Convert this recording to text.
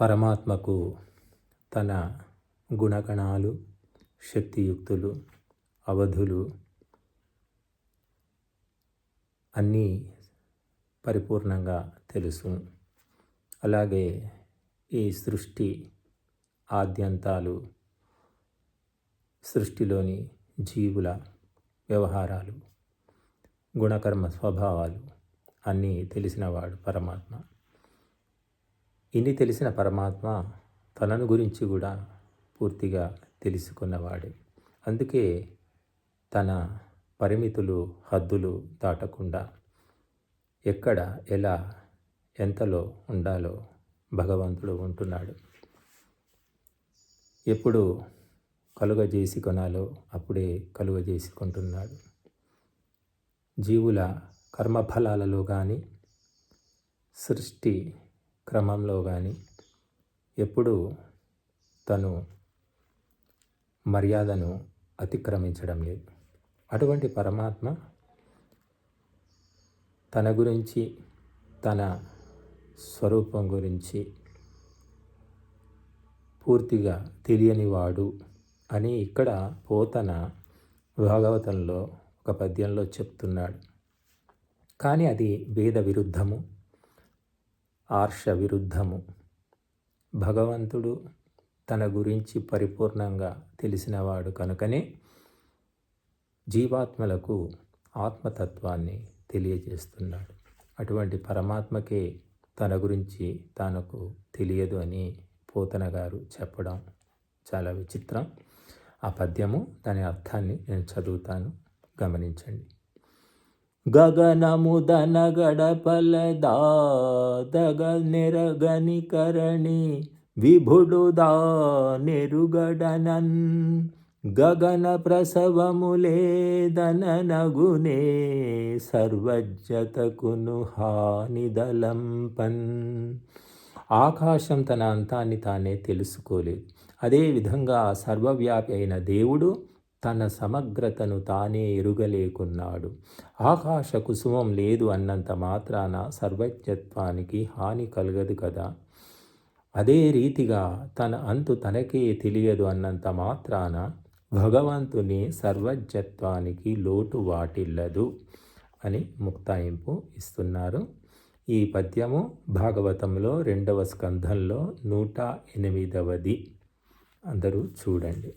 పరమాత్మకు తన గుణగణాలు శక్తియుక్తులు అవధులు అన్నీ పరిపూర్ణంగా తెలుసు. అలాగే ఈ సృష్టి ఆద్యంతాలు సృష్టిలోని జీవుల వ్యవహారాలు గుణకర్మ స్వభావాలు అన్నీ తెలిసినవాడు పరమాత్మ. ఇన్ని తెలిసిన పరమాత్మ తనను గురించి కూడా పూర్తిగా తెలుసుకున్నవాడే. అందుకే తన పరిమితులు హద్దులు దాటకుండా ఎక్కడ ఎలా ఎంతలో ఉండాలో భగవంతుడు ఉంటున్నాడు. ఎప్పుడు కలుగజేసి కొనాలో అప్పుడే కలుగజేసి కొంటున్నాడు. జీవుల కర్మఫలాలలో కానీ సృష్టి క్రమంలో కానీ ఎప్పుడు తను మర్యాదను అతిక్రమించడం లేదు. అటువంటి పరమాత్మ తన గురించి తన స్వరూపం గురించి పూర్తిగా తెలియనివాడు అని ఇక్కడ పోతన భాగవతంలో ఒక పద్యంలో చెప్తున్నాడు. కానీ అది వేద విరుద్ధము ఆర్ష విరుద్ధము భగవంతుడు తన గురించి పరిపూర్ణంగా తెలిసినవాడు కనుకనే జీవాత్మలకు ఆత్మతత్వాన్ని తెలియజేస్తున్నాడు. అటువంటి పరమాత్మకే తన గురించి తనకు తెలియదు అని పోతన గారు చెప్పడం చాలా విచిత్రం. ఆ పద్యము దాని అర్థాన్ని నేను చదువుతాను. గమనించండి. గగనముదన గడపలదాదగ నెరగని కరణి విభుడుదా నెరుగడనన్ గగన ప్రసవములేదన నగునే సర్వజ్జతకును హానిదలంపన్. ఆకాశం తన అంతాన్ని తానే తెలుసుకోలేదు. అదేవిధంగా సర్వవ్యాపి అయిన దేవుడు తన సమగ్రతను తానే ఎరుగలేకున్నాడు. ఆకాశ కుసుమం లేదు అన్నంత మాత్రాన సర్వజ్ఞత్వానికి హాని కలగదు కదా? అదే రీతిగా తన అంతు తనకే తెలియదు అన్నంత మాత్రాన భగవంతుని సర్వజ్ఞత్వానికి లోటు వాటిల్లదు అని ముక్తాయింపు ఇస్తున్నారు. ఈ పద్యము భాగవతంలో రెండవ స్కంధంలో నూట ఎనిమిదవది. అందరూ చూడండి.